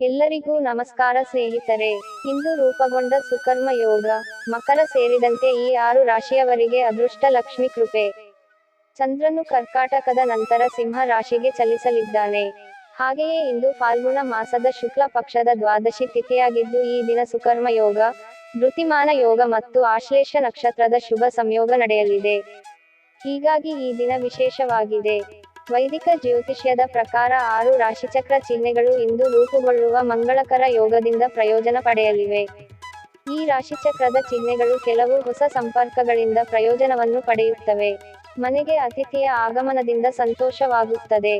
ಎಲ್ಲರಿಗೂ ನಮಸ್ಕಾರ ಸ್ನೇಹಿತರೆ. ಇಂದು ರೂಪಗೊಂಡ ಸುಕರ್ಮ ಯೋಗ, ಮಕರ ಸೇರಿದಂತೆ ಈ ಆರು ರಾಶಿಯವರಿಗೆ ಅದೃಷ್ಟ ಲಕ್ಷ್ಮಿ ಕೃಪೆ. ಚಂದ್ರನು ಕರ್ಕಾಟಕದ ನಂತರ ಸಿಂಹ ರಾಶಿಗೆ ಚಲಿಸಲಿದ್ದಾನೆ. ಹಾಗೆಯೇ ಇಂದು ಫಾಲ್ಗುಣ ಮಾಸದ ಶುಕ್ಲ ಪಕ್ಷದ ದ್ವಾದಶಿ ತಿಥಿಯಾಗಿದ್ದು ಈ ದಿನ ಸುಕರ್ಮ ಯೋಗ ಋತಿಮಾನ ಯೋಗ ಮತ್ತು ಆಶ್ಲೇಷ ನಕ್ಷತ್ರದ ಶುಭ ಸಂಯೋಗ ನಡೆಯಲಿದೆ. ಹೀಗಾಗಿ ಈ ದಿನ ವಿಶೇಷವಾಗಿದೆ. ವೈದಿಕ ಜ್ಯೋತಿಷ್ಯದ ಪ್ರಕಾರ ಆರು ರಾಶಿಚಕ್ರ ಚಿಹ್ನೆಗಳು ಇಂದು ರೂಪುಗೊಳ್ಳುವ ಮಂಗಳಕರ ಯೋಗದಿಂದ ಪ್ರಯೋಜನ ಪಡೆಯಲಿವೆ. ಈ ರಾಶಿಚಕ್ರದ ಚಿಹ್ನೆಗಳು ಕೆಲವು ಹೊಸ ಸಂಪರ್ಕಗಳಿಂದ ಪ್ರಯೋಜನವನ್ನು ಪಡೆಯುತ್ತವೆ. ಮನೆಗೆ ಅತಿಥಿಯ ಆಗಮನದಿಂದ ಸಂತೋಷವಾಗುತ್ತದೆ.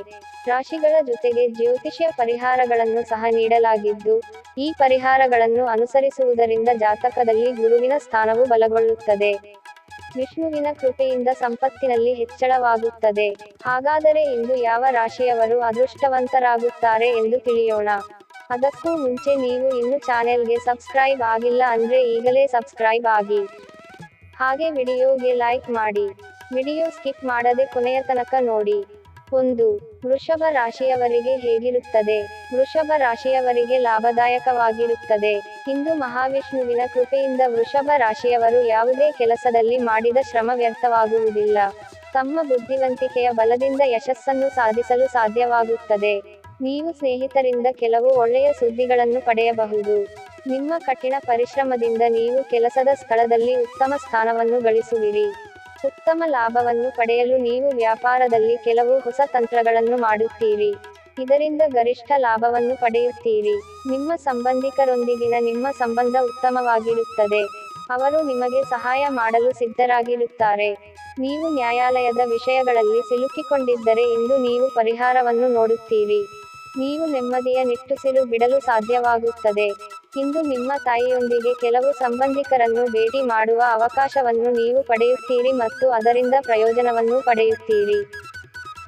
ರಾಶಿಗಳ ಜೊತೆಗೆ ಜ್ಯೋತಿಷ್ಯ ಪರಿಹಾರಗಳನ್ನು ಸಹ ನೀಡಲಾಗಿದ್ದು, ಈ ಪರಿಹಾರಗಳನ್ನು ಅನುಸರಿಸುವುದರಿಂದ ಜಾತಕದಲ್ಲಿ ಗುರುವಿನ ಸ್ಥಾನವು ಬಲಗೊಳ್ಳುತ್ತದೆ. ವಿಷ್ಣುವಿನ ಕೃಪೆಯಿಂದ ಸಂಪತ್ತಿನಲ್ಲಿ ಹೆಚ್ಚಳವಾಗುತ್ತದೆ. ಹಾಗಾದರೆ ಇಂದು ಯಾವ ರಾಶಿಯವರು ಅದೃಷ್ಟವಂತರಾಗುತ್ತಾರೆ ಎಂದು ತಿಳಿಯೋಣ. ಅದಕ್ಕೂ ಮುಂಚೆ ನೀವು ಇನ್ನು ಚಾನೆಲ್ಗೆ ಸಬ್ಸ್ಕ್ರೈಬ್ ಆಗಿಲ್ಲ ಅಂದ್ರೆ ಈಗಲೇ ಸಬ್ಸ್ಕ್ರೈಬ್ ಆಗಿ. ಹಾಗೆ ವಿಡಿಯೋಗೆ ಲೈಕ್ ಮಾಡಿ. ವಿಡಿಯೋ ಸ್ಕಿಪ್ ಮಾಡದೆ ಕೊನೆಯ ತನಕ ನೋಡಿ. ಒಂದು, ವೃಷಭ ರಾಶಿಯವರಿಗೆ ಹೇಗಿರುತ್ತದೆ? ವೃಷಭ ರಾಶಿಯವರಿಗೆ ಲಾಭದಾಯಕವಾಗಿರುತ್ತದೆ. ಇಂದು ಮಹಾವಿಷ್ಣುವಿನ ಕೃಪೆಯಿಂದ ವೃಷಭ ರಾಶಿಯವರು ಯಾವುದೇ ಕೆಲಸದಲ್ಲಿ ಮಾಡಿದ ಶ್ರಮ ವ್ಯರ್ಥವಾಗುವುದಿಲ್ಲ. ತಮ್ಮ ಬುದ್ಧಿವಂತಿಕೆಯ ಬಲದಿಂದ ಯಶಸ್ಸನ್ನು ಸಾಧಿಸಲು ಸಾಧ್ಯವಾಗುತ್ತದೆ. ನೀವು ಸ್ನೇಹಿತರಿಂದ ಕೆಲವು ಒಳ್ಳೆಯ ಸುದ್ದಿಗಳನ್ನು ಪಡೆಯಬಹುದು. ನಿಮ್ಮ ಕಠಿಣ ಪರಿಶ್ರಮದಿಂದ ನೀವು ಕೆಲಸದ ಸ್ಥಳದಲ್ಲಿ ಉತ್ತಮ ಸ್ಥಾನವನ್ನು ಗಳಿಸುವಿರಿ. ಉತ್ತಮ ಲಾಭವನ್ನು ಪಡೆಯಲು ನೀವು ವ್ಯಾಪಾರದಲ್ಲಿ ಕೆಲವು ಹೊಸ ತಂತ್ರಗಳನ್ನು ಮಾಡುತ್ತೀರಿ. ಇದರಿಂದ ಗರಿಷ್ಠ ಲಾಭವನ್ನು ಪಡೆಯುತ್ತೀರಿ. ನಿಮ್ಮ ಸಂಬಂಧಿಕರೊಂದಿಗಿನ ನಿಮ್ಮ ಸಂಬಂಧ ಉತ್ತಮವಾಗಿರುತ್ತದೆ. ಅವರು ನಿಮಗೆ ಸಹಾಯ ಮಾಡಲು ಸಿದ್ಧರಾಗಿರುತ್ತಾರೆ. ನೀವು ನ್ಯಾಯಾಲಯದ ವಿಷಯಗಳಲ್ಲಿ ಸಿಲುಕಿಕೊಂಡಿದ್ದರೆ ಇಂದು ನೀವು ಪರಿಹಾರವನ್ನು ನೋಡುತ್ತೀರಿ. ನೀವು ನೆಮ್ಮದಿಯ ನಿಟ್ಟುಸಿರು ಬಿಡಲು ಸಾಧ್ಯವಾಗುತ್ತದೆ. ಇಂದು ನಿಮ್ಮ ತಾಯಿಯೊಂದಿಗೆ ಕೆಲವು ಸಂಬಂಧಿಕರನ್ನು ಭೇಟಿ ಮಾಡುವ ಅವಕಾಶವನ್ನು ನೀವು ಪಡೆಯುತ್ತೀರಿ ಮತ್ತು ಅದರಿಂದ ಪ್ರಯೋಜನವನ್ನು ಪಡೆಯುತ್ತೀರಿ.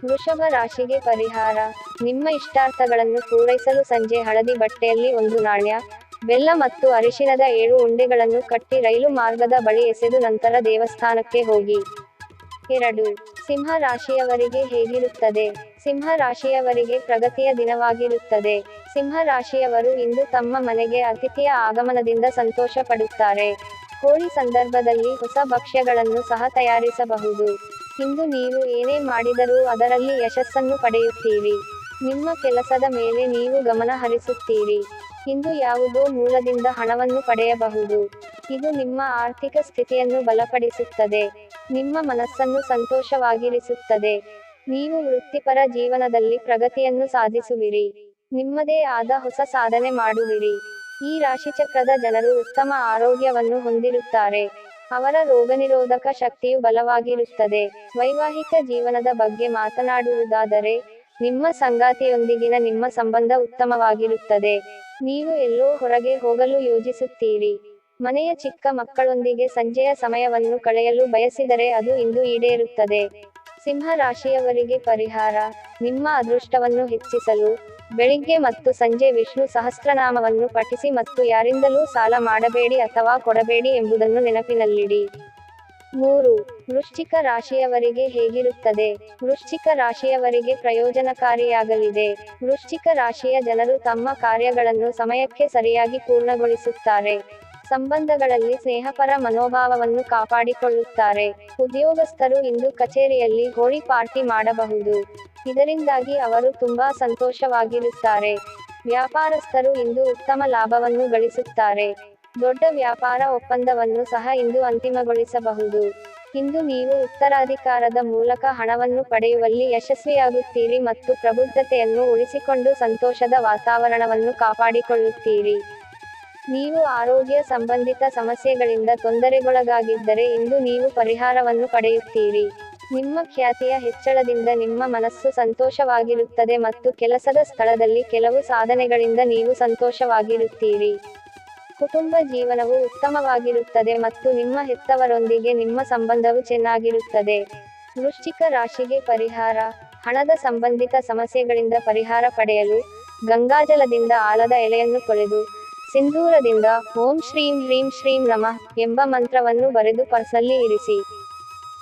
ವೃಷಭ ರಾಶಿಗೆ ಪರಿಹಾರ. ನಿಮ್ಮ ಇಷ್ಟಾರ್ಥಗಳನ್ನು ಪೂರೈಸಲು ಸಂಜೆ ಹಳದಿ ಬಟ್ಟೆಯಲ್ಲಿ ಒಂದು ನಾಣ್ಯ, ಬೆಲ್ಲ ಮತ್ತು ಅರಿಶಿನದ ಏಳು ಉಂಡೆಗಳನ್ನು ಕಟ್ಟಿ ರೈಲು ಮಾರ್ಗದ ಬಳಿ ಎಸೆದು ನಂತರ ದೇವಸ್ಥಾನಕ್ಕೆ ಹೋಗಿ. ಎರಡು, ಸಿಂಹ ರಾಶಿಯವರಿಗೆ ಹೇಗಿರುತ್ತದೆ? ಸಿಂಹ ರಾಶಿಯವರಿಗೆ ಪ್ರಗತಿಯ ದಿನವಾಗಿರುತ್ತದೆ. ಸಿಂಹ ರಾಶಿಯವರು ಇಂದು ತಮ್ಮ ಮನೆಗೆ ಅತಿಥಿಯ ಆಗಮನದಿಂದ ಸಂತೋಷ ಪಡುತ್ತಾರೆ ಹೋಳಿ ಸಂದರ್ಭದಲ್ಲಿ ಹೊಸ ಭಕ್ಷ್ಯಗಳನ್ನು ಸಹ ತಯಾರಿಸಬಹುದು. ಇಂದು ನೀವು ಏನೇ ಮಾಡಿದರೂ ಅದರಲ್ಲಿ ಯಶಸ್ಸನ್ನು ಪಡೆಯುತ್ತೀರಿ. ನಿಮ್ಮ ಕೆಲಸದ ಮೇಲೆ ನೀವು ಗಮನ ಹರಿಸುತ್ತೀರಿ. ಇಂದು ಯಾವುದೋ ಮೂಲದಿಂದ ಹಣವನ್ನು ಪಡೆಯಬಹುದು. ಇದು ನಿಮ್ಮ ಆರ್ಥಿಕ ಸ್ಥಿತಿಯನ್ನು ಬಲಪಡಿಸುತ್ತದೆ. ನಿಮ್ಮ ಮನಸ್ಸನ್ನು ಸಂತೋಷವಾಗಿರಿಸುತ್ತದೆ. ನೀವು ವೃತ್ತಿಪರ ಜೀವನದಲ್ಲಿ ಪ್ರಗತಿಯನ್ನು ಸಾಧಿಸುವಿರಿ. ನಿಮ್ಮದೇ ಆದ ಹೊಸ ಸಾಧನೆ ಮಾಡುವಿರಿ. ಈ ರಾಶಿಚಕ್ರದ ಜನರು ಉತ್ತಮ ಆರೋಗ್ಯವನ್ನು ಹೊಂದಿರುತ್ತಾರೆ. ಅವರ ರೋಗನಿರೋಧಕ ಶಕ್ತಿಯು ಬಲವಾಗಿರುತ್ತದೆ. ವೈವಾಹಿಕ ಜೀವನದ ಬಗ್ಗೆ ಮಾತನಾಡುವುದಾದರೆ ನಿಮ್ಮ ಸಂಗಾತಿಯೊಂದಿಗಿನ ನಿಮ್ಮ ಸಂಬಂಧ ಉತ್ತಮವಾಗಿರುತ್ತದೆ. ನೀವು ಎಲ್ಲೋ ಹೊರಗೆ ಹೋಗಲು ಯೋಜಿಸುತ್ತೀರಿ. ಮನೆಯ ಚಿಕ್ಕ ಮಕ್ಕಳೊಂದಿಗೆ ಸಂಜೆಯ ಸಮಯವನ್ನು ಕಳೆಯಲು ಬಯಸಿದರೆ ಅದು ಇಂದು ಈಡೇರುತ್ತದೆ. ಸಿಂಹ ರಾಶಿಯವರಿಗೆ ಪರಿಹಾರ, ನಿಮ್ಮ ಅದೃಷ್ಟವನ್ನು ಹೆಚ್ಚಿಸಲು, ಬೆಳಿಗ್ಗೆ ಮತ್ತು ಸಂಜೆ ವಿಷ್ಣು ಸಹಸ್ರನಾಮವನ್ನು ಪಠಿಸಿ ಮತ್ತು ಯಾರಿಂದಲೂ ಸಾಲ ಮಾಡಬೇಡಿ ಅಥವಾ ಕೊಡಬೇಡಿ ಎಂಬುದನ್ನು ನೆನಪಿನಲ್ಲಿಡಿ. ಮೂರು, ವೃಶ್ಚಿಕ ರಾಶಿಯವರಿಗೆ ಹೇಗಿರುತ್ತದೆ? ವೃಶ್ಚಿಕ ರಾಶಿಯವರಿಗೆ ಪ್ರಯೋಜನಕಾರಿಯಾಗಲಿದೆ. ವೃಶ್ಚಿಕ ರಾಶಿಯ ಜನರು ತಮ್ಮ ಕಾರ್ಯಗಳನ್ನು ಸಮಯಕ್ಕೆ ಸರಿಯಾಗಿ ಪೂರ್ಣಗೊಳಿಸುತ್ತಾರೆ. ಸಂಬಂಧಗಳಲ್ಲಿ ಸ್ನೇಹಪರ ಮನೋಭಾವವನ್ನು ಕಾಪಾಡಿಕೊಳ್ಳುತ್ತಾರೆ. ಉದ್ಯೋಗಸ್ಥರು ಇಂದು ಕಚೇರಿಯಲ್ಲಿ ಹೋಳಿ ಪಾರ್ಟಿ ಮಾಡಬಹುದು. ಇದರಿಂದಾಗಿ ಅವರು ತುಂಬಾ ಸಂತೋಷವಾಗಿರುತ್ತಾರೆ. ವ್ಯಾಪಾರಸ್ಥರು ಇಂದು ಉತ್ತಮ ಲಾಭವನ್ನು ಗಳಿಸುತ್ತಾರೆ. ದೊಡ್ಡ ವ್ಯಾಪಾರ ಒಪ್ಪಂದವನ್ನು ಸಹ ಇಂದು ಅಂತಿಮಗೊಳಿಸಬಹುದು. ಇಂದು ನೀವು ಉತ್ತರಾಧಿಕಾರದ ಮೂಲಕ ಹಣವನ್ನು ಪಡೆಯುವಲ್ಲಿ ಯಶಸ್ವಿಯಾಗುತ್ತೀರಿ ಮತ್ತು ಪ್ರಬುದ್ಧತೆಯನ್ನು ಉಳಿಸಿಕೊಂಡು ಸಂತೋಷದ ವಾತಾವರಣವನ್ನು ಕಾಪಾಡಿಕೊಳ್ಳುತ್ತೀರಿ. ನೀವು ಆರೋಗ್ಯ ಸಂಬಂಧಿತ ಸಮಸ್ಯೆಗಳಿಂದ ತೊಂದರೆಗೊಳಗಾಗಿದ್ದರೆ ಇಂದು ನೀವು ಪರಿಹಾರವನ್ನು ಪಡೆಯುತ್ತೀರಿ. ನಿಮ್ಮ ಖ್ಯಾತಿಯ ಹೆಚ್ಚಳದಿಂದ ನಿಮ್ಮ ಮನಸ್ಸು ಸಂತೋಷವಾಗಿರುತ್ತದೆ ಮತ್ತು ಕೆಲಸದ ಸ್ಥಳದಲ್ಲಿ ಕೆಲವು ಸಾಧನೆಗಳಿಂದ ನೀವು ಸಂತೋಷವಾಗಿರುತ್ತೀರಿ. ಕುಟುಂಬ ಜೀವನವು ಉತ್ತಮವಾಗಿರುತ್ತದೆ ಮತ್ತು ನಿಮ್ಮ ಹೆತ್ತವರೊಂದಿಗೆ ನಿಮ್ಮ ಸಂಬಂಧವು ಚೆನ್ನಾಗಿರುತ್ತದೆ. ವೃಶ್ಚಿಕ ರಾಶಿಗೆ ಪರಿಹಾರ. ಹಣದ ಸಂಬಂಧಿತ ಸಮಸ್ಯೆಗಳಿಂದ ಪರಿಹಾರ ಪಡೆಯಲು ಗಂಗಾಜಲದಿಂದ ಆಲದ ಎಲೆಯನ್ನು ಕೊಳೆದು ಸಿಂಧೂರದಿಂದ ಓಂ ಶ್ರೀಂ ಹ್ರೀಂ ಶ್ರೀಂ ನಮಃ ಎಂಬ ಮಂತ್ರವನ್ನು ಬರೆದು ಪರ್ಸಲ್ಲಿ ಇರಿಸಿ.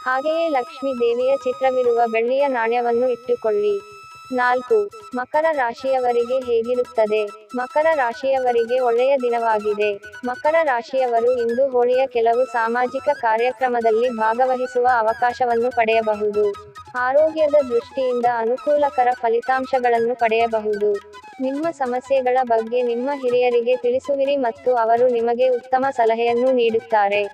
ಹಾಗೆಯೇ ಲಕ್ಷ್ಮೀ ದೇವಿಯ ಚಿತ್ರವಿರುವ ಬೆಳ್ಳಿಯ ನಾಣ್ಯವನ್ನು ಇಟ್ಟುಕೊಳ್ಳಿ. ನಾಲ್ಕು. ಮಕರ ರಾಶಿಯವರಿಗೆ ಹೇಗಿರುತ್ತದೆ? ಮಕರ ರಾಶಿಯವರಿಗೆ ಒಳ್ಳೆಯ ದಿನವಾಗಿದೆ. ಮಕರ ರಾಶಿಯವರು ಇಂದು ಹೋಳಿಯ ಕೆಲವು ಸಾಮಾಜಿಕ ಕಾರ್ಯಕ್ರಮದಲ್ಲಿ ಭಾಗವಹಿಸುವ ಅವಕಾಶವನ್ನು ಪಡೆಯಬಹುದು. ಆರೋಗ್ಯದ ದೃಷ್ಟಿಯಿಂದ ಅನುಕೂಲಕರ ಫಲಿತಾಂಶಗಳನ್ನು ಪಡೆಯಬಹುದು. ನಿಮ್ಮ ಸಮಸ್ಯೆಗಳ ಬಗ್ಗೆ ನಿಮ್ಮ ಹಿರಿಯರಿಗೆ ತಿಳಿಸುವಿರಿ ಮತ್ತು ಅವರು ನಿಮಗೆ ಉತ್ತಮ ಸಲಹೆಯನ್ನು ನೀಡುತ್ತಾರೆ.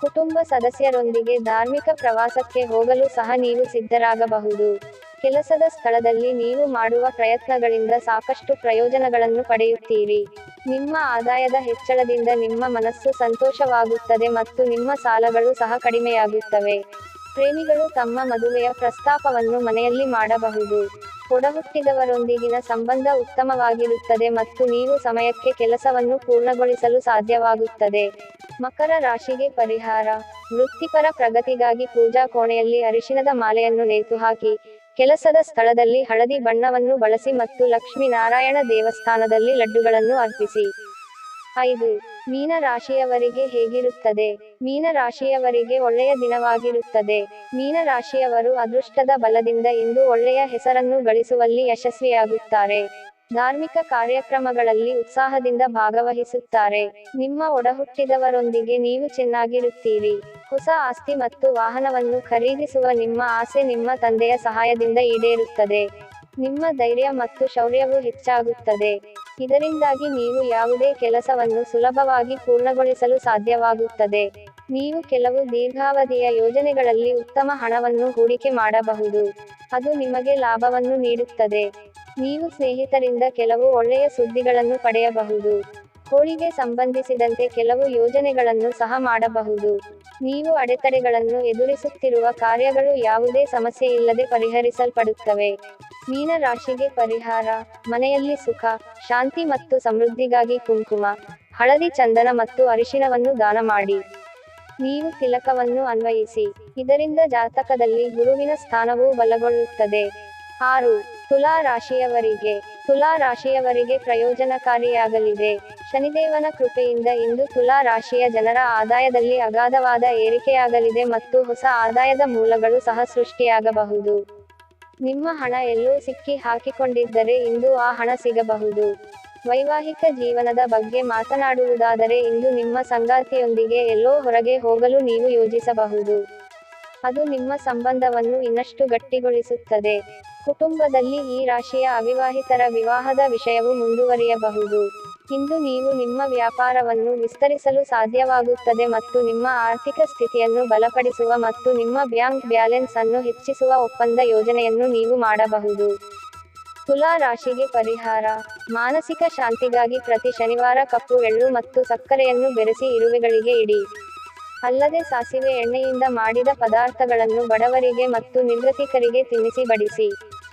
ಕುಟುಂಬ ಸದಸ್ಯರೊಂದಿಗೆ ಧಾರ್ಮಿಕ ಪ್ರವಾಸಕ್ಕೆ ಹೋಗಲು ಸಹ ನೀವು ಸಿದ್ಧರಾಗಬಹುದು. ಕೆಲಸದ ಸ್ಥಳದಲ್ಲಿ ನೀವು ಮಾಡುವ ಪ್ರಯತ್ನಗಳಿಂದ ಸಾಕಷ್ಟು ಪ್ರಯೋಜನಗಳನ್ನು ಪಡೆಯುತ್ತೀರಿ. ನಿಮ್ಮ ಆದಾಯದ ಹೆಚ್ಚಳದಿಂದ ನಿಮ್ಮ ಮನಸ್ಸು ಸಂತೋಷವಾಗುತ್ತದೆ ಮತ್ತು ನಿಮ್ಮ ಸಾಲಗಳು ಸಹ ಕಡಿಮೆಯಾಗುತ್ತವೆ. ಪ್ರೇಮಿಗಳು ತಮ್ಮ ಮದುವೆಯ ಪ್ರಸ್ತಾಪವನ್ನು ಮನೆಯಲ್ಲಿ ಮಾಡಬಹುದು. ಒಡಹುಟ್ಟಿದವರೊಂದಿಗಿನ ಸಂಬಂಧ ಉತ್ತಮವಾಗಿರುತ್ತದೆ ಮತ್ತು ನೀವು ಸಮಯಕ್ಕೆ ಕೆಲಸವನ್ನು ಪೂರ್ಣಗೊಳಿಸಲು ಸಾಧ್ಯವಾಗುತ್ತದೆ. ಮಕರ ರಾಶಿಗೆ ಪರಿಹಾರ. ವೃತ್ತಿಪರ ಪ್ರಗತಿಗಾಗಿ ಪೂಜಾ ಕೋಣೆಯಲ್ಲಿ ಅರಿಶಿಣದ ಮಾಲೆಯನ್ನು ನೇತುಹಾಕಿ. ಕೆಲಸದ ಸ್ಥಳದಲ್ಲಿ ಹಳದಿ ಬಣ್ಣವನ್ನು ಬಳಸಿ ಮತ್ತು ಲಕ್ಷ್ಮೀನಾರಾಯಣ ದೇವಸ್ಥಾನದಲ್ಲಿ ಲಡ್ಡುಗಳನ್ನು ಅರ್ಪಿಸಿ. ಐದು, ಮೀನ ರಾಶಿಯವರಿಗೆ ಹೇಗಿರುತ್ತದೆ? ಮೀನ ರಾಶಿಯವರಿಗೆ ಒಳ್ಳೆಯ ದಿನವಾಗಿರುತ್ತದೆ. ಮೀನ ರಾಶಿಯವರು ಅದೃಷ್ಟದ ಬಲದಿಂದ ಇಂದು ಒಳ್ಳೆಯ ಹೆಸರನ್ನು ಗಳಿಸುವಲ್ಲಿ ಯಶಸ್ವಿಯಾಗುತ್ತಾರೆ. ಧಾರ್ಮಿಕ ಕಾರ್ಯಕ್ರಮಗಳಲ್ಲಿ ಉತ್ಸಾಹದಿಂದ ಭಾಗವಹಿಸುತ್ತಾರೆ. ನಿಮ್ಮ ಒಡಹುಟ್ಟಿದವರೊಂದಿಗೆ ನೀವು ಚೆನ್ನಾಗಿರುತ್ತೀರಿ. ಹೊಸ ಆಸ್ತಿ ಮತ್ತು ವಾಹನವನ್ನು ಖರೀದಿಸುವ ನಿಮ್ಮ ಆಸೆ ನಿಮ್ಮ ತಂದೆಯ ಸಹಾಯದಿಂದ ಈಡೇರುತ್ತದೆ. ನಿಮ್ಮ ಧೈರ್ಯ ಮತ್ತು ಶೌರ್ಯವು ಹೆಚ್ಚಾಗುತ್ತದೆ. ಇದರಿಂದಾಗಿ ನೀವು ಯಾವುದೇ ಕೆಲಸವನ್ನು ಸುಲಭವಾಗಿ ಪೂರ್ಣಗೊಳಿಸಲು ಸಾಧ್ಯವಾಗುತ್ತದೆ. ನೀವು ಕೆಲವು ದೀರ್ಘಾವಧಿಯ ಯೋಜನೆಗಳಲ್ಲಿ ಉತ್ತಮ ಹಣವನ್ನು ಹೂಡಿಕೆ ಮಾಡಬಹುದು. ಅದು ನಿಮಗೆ ಲಾಭವನ್ನು ನೀಡುತ್ತದೆ. ನೀವು ಸ್ನೇಹಿತರಿಂದ ಕೆಲವು ಒಳ್ಳೆಯ ಸುದ್ದಿಗಳನ್ನು ಪಡೆಯಬಹುದು. ಹೋಳಿಗೆ ಸಂಬಂಧಿಸಿದಂತೆ ಕೆಲವು ಯೋಜನೆಗಳನ್ನು ಸಹ ಮಾಡಬಹುದು. ನೀವು ಅಡೆತಡೆಗಳನ್ನು ಎದುರಿಸುತ್ತಿರುವ ಕಾರ್ಯಗಳು ಯಾವುದೇ ಸಮಸ್ಯೆಯಿಲ್ಲದೆ ಪರಿಹರಿಸಲ್ಪಡುತ್ತವೆ. ಮೀನ ರಾಶಿಗೆ ಪರಿಹಾರ, ಮನೆಯಲ್ಲಿ ಸುಖ, ಶಾಂತಿ ಮತ್ತು ಸಮೃದ್ಧಿಗಾಗಿ ಕುಂಕುಮ, ಹಳದಿ ಚಂದನ ಮತ್ತು ಅರಿಶಿಣವನ್ನು ದಾನ ಮಾಡಿ. ನೀವು ತಿಲಕವನ್ನು ಅನ್ವಯಿಸಿ. ಇದರಿಂದ ಜಾತಕದಲ್ಲಿ ಗುರುವಿನ ಸ್ಥಾನವು ಬಲಗೊಳ್ಳುತ್ತದೆ. ಆರು, ತುಲಾ ರಾಶಿಯವರಿಗೆ ತುಲಾ ರಾಶಿಯವರಿಗೆ ಪ್ರಯೋಜನಕಾರಿಯಾಗಲಿದೆ. ಶನಿದೇವನ ಕೃಪೆಯಿಂದ ಇಂದು ತುಲಾ ರಾಶಿಯ ಜನರ ಆದಾಯದಲ್ಲಿ ಅಗಾಧವಾದ ಏರಿಕೆಯಾಗಲಿದೆ ಮತ್ತು ಹೊಸ ಆದಾಯದ ಮೂಲಗಳು ಸಹ ಸೃಷ್ಟಿಯಾಗಬಹುದು. ನಿಮ್ಮ ಹಣ ಎಲ್ಲೋ ಸಿಕ್ಕಿ ಹಾಕಿಕೊಂಡಿದ್ದರೆ ಇಂದು ಆ ಹಣ ಸಿಗಬಹುದು. ವೈವಾಹಿಕ ಜೀವನದ ಬಗ್ಗೆ ಮಾತನಾಡುವುದಾದರೆ ಇಂದು ನಿಮ್ಮ ಸಂಗಾತಿಯೊಂದಿಗೆ ಎಲ್ಲೋ ಹೊರಗೆ ಹೋಗಲು ನೀವು ಯೋಜಿಸಬಹುದು. ಅದು ನಿಮ್ಮ ಸಂಬಂಧವನ್ನು ಇನ್ನಷ್ಟು ಗಟ್ಟಿಗೊಳಿಸುತ್ತದೆ. ಕುಟುಂಬದಲ್ಲಿ ಈ ರಾಶಿಯ ಅವಿವಾಹಿತರ ವಿವಾಹದ ವಿಷಯವು ಮುಂದುವರಿಯಬಹುದು. ಇಂದು ನೀವು ನಿಮ್ಮ ವ್ಯಾಪಾರವನ್ನು ವಿಸ್ತರಿಸಲು ಸಾಧ್ಯವಾಗುತ್ತದೆ ಮತ್ತು ನಿಮ್ಮ ಆರ್ಥಿಕ ಸ್ಥಿತಿಯನ್ನು ಬಲಪಡಿಸುವ ಮತ್ತು ನಿಮ್ಮ ಬ್ಯಾಂಕ್ ಬ್ಯಾಲೆನ್ಸ್ ಅನ್ನು ಹೆಚ್ಚಿಸುವ ಒಪ್ಪಂದ ಯೋಜನೆಯನ್ನು ನೀವು ಮಾಡಬಹುದು. ತುಲಾ ರಾಶಿಗೆ ಪರಿಹಾರ. ಮಾನಸಿಕ ಶಾಂತಿಗಾಗಿ ಪ್ರತಿ ಶನಿವಾರ ಕಪ್ಪು, ಎಳ್ಳು ಮತ್ತು ಸಕ್ಕರೆಯನ್ನು ಬೆರೆಸಿ ಇರುವೆಗಳಿಗೆ ಇಡಿ. ಅಲ್ಲದೆ ಸಾಸಿವೆ ಎಣ್ಣೆಯಿಂದ ಮಾಡಿದ ಪದಾರ್ಥಗಳನ್ನು ಬಡವರಿಗೆ ಮತ್ತು ನಿರ್ಗತಿಕರಿಗೆ ತಿನ್ನಿಸಿ ಬಡಿಸಿ.